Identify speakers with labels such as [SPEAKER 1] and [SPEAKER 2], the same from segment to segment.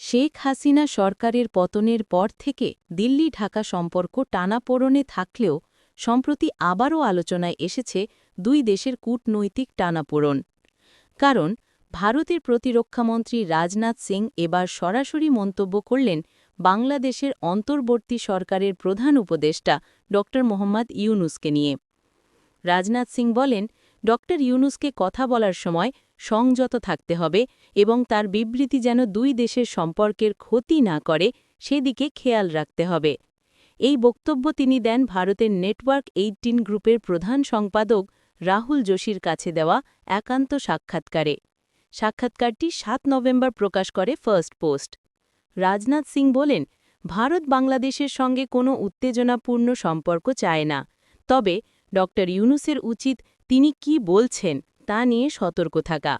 [SPEAKER 1] শেখ হাসিনা সরকারের পতনের পর থেকে দিল্লি ঢাকা সম্পর্ক টানাপোড়নে থাকলেও সম্প্রতি আবারও আলোচনায় এসেছে দুই দেশের কূটনৈতিক টানাপোড়ন। কারণ ভারতের প্রতিরক্ষামন্ত্রী রাজনাথ সিং এবার সরাসরি মন্তব্য করলেন বাংলাদেশের অন্তর্বর্তী সরকারের প্রধান উপদেষ্টা ড মোহাম্মদ ইউনুসকে নিয়ে। রাজনাথ সিং বলেন ড ইউনুসকে কথা বলার সময় সংযত থাকতে হবে এবং তার বিবৃতি যেন দুই দেশের সম্পর্কের ক্ষতি না করে সেদিকে খেয়াল রাখতে হবে। এই বক্তব্য তিনি দেন ভারতের নেটওয়ার্ক এইটিন গ্রুপের প্রধান সম্পাদক রাহুল যোশীর কাছে দেওয়া একান্ত সাক্ষাৎকারে। সাক্ষাৎকারটি সাত নভেম্বর প্রকাশ করে ফার্স্ট পোস্ট। রাজনাথ সিং বলেন, ভারত বাংলাদেশের সঙ্গে কোনো উত্তেজনাপূর্ণ সম্পর্ক চায় না। তবে ড ইউনুসের উচিত তিনি কি বলছেন তা নিয়ে সতর্ক থাকা।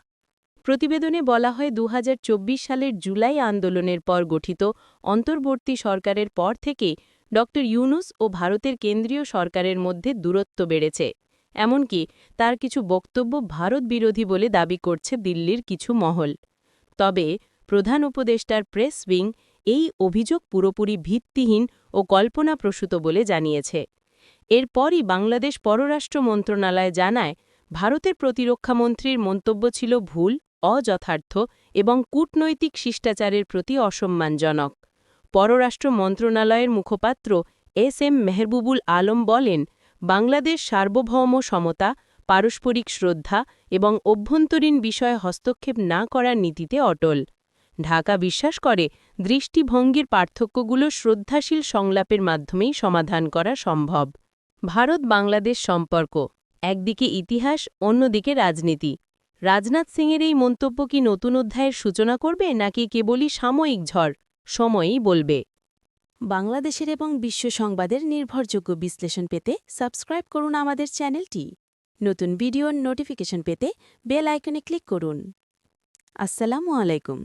[SPEAKER 1] প্রতিবেদনে বলা হয় দু হাজার চব্বিশ সালের জুলাই আন্দোলনের পর গঠিত অন্তর্বর্তী সরকারের পর থেকে ড. ইউনুস ও ভারতের কেন্দ্রীয় সরকারের মধ্যে দূরত্ব বেড়েছে। এমনকি তার কিছু বক্তব্য ভারত বিরোধী বলে দাবি করছে দিল্লির কিছু মহল। তবে প্রধান উপদেষ্টার প্রেস উইং এই অভিযোগ পুরোপুরি ভিত্তিহীন ও কল্পনাপ্রসূত বলে জানিয়েছে। এরপরই বাংলাদেশ পররাষ্ট্র মন্ত্রণালয় জানায়, ভারতের প্রতিরক্ষামন্ত্রীর মন্তব্য ছিল ভুল, অযথার্থ এবং কূটনৈতিক শিষ্টাচারের প্রতি অসম্মানজনক। পররাষ্ট্র মন্ত্রণালয়ের মুখপাত্র এস এম মেহবুবুল আলম বলেন, বাংলাদেশ সার্বভৌম সমতা, পারস্পরিক শ্রদ্ধা এবং অভ্যন্তরীণ বিষয়ে হস্তক্ষেপ না করার নীতিতে অটল। ঢাকা বিশ্বাস করে, দৃষ্টিভঙ্গির পার্থক্যগুলো শ্রদ্ধাশীল সংলাপের মাধ্যমেই সমাধান করা সম্ভব। ভারত বাংলাদেশ সম্পর্ক, একদিকে ইতিহাস, অন্যদিকে রাজনীতি। রাজনাথ সিংয়ের এই মন্তব্য কি নতুন অধ্যায়ের সূচনা করবে নাকি কেবলই সাময়িক ঝড়? সময়ই বলবে। বাংলাদেশের এবং বিশ্ব সংবাদের নির্ভরযোগ্য বিশ্লেষণ পেতে সাবস্ক্রাইব করুন আমাদের চ্যানেলটি। নতুন ভিডিওর নোটিফিকেশন পেতে বেল আইকনে ক্লিক করুন। আসসালামু আলাইকুম।